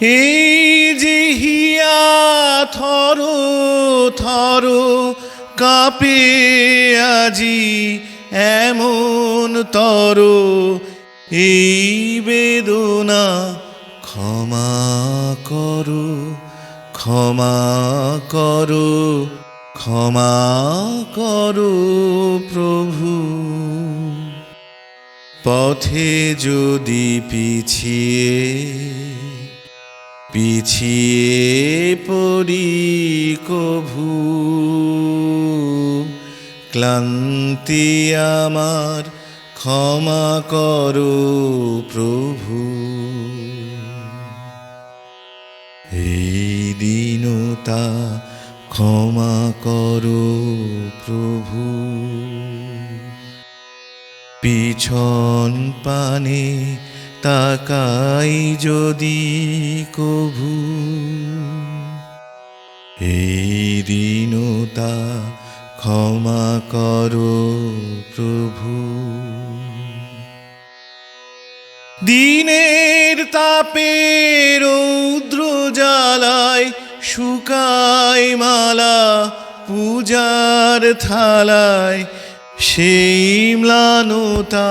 এই যে হিয়া থর থর কাপে আজি এমন তর। এই বেদনা ক্ষমা করো ক্ষমা করো ক্ষমা করো প্রভু। পথে যদি পিছিয়ে পিছিয়ে পড়ি কভু। ক্লান্তি আমার ক্ষমা করো প্রভু। এই দিনতা ক্ষমা করো প্রভু। পিছন পানে তাকাই যদি কভু। এই দিনতা ক্ষমা করো প্রভু। দিনের তাপে রৌদ্র জ্বালায়, শুকায় মালা পূজার থালায়, সেই ম্লানতা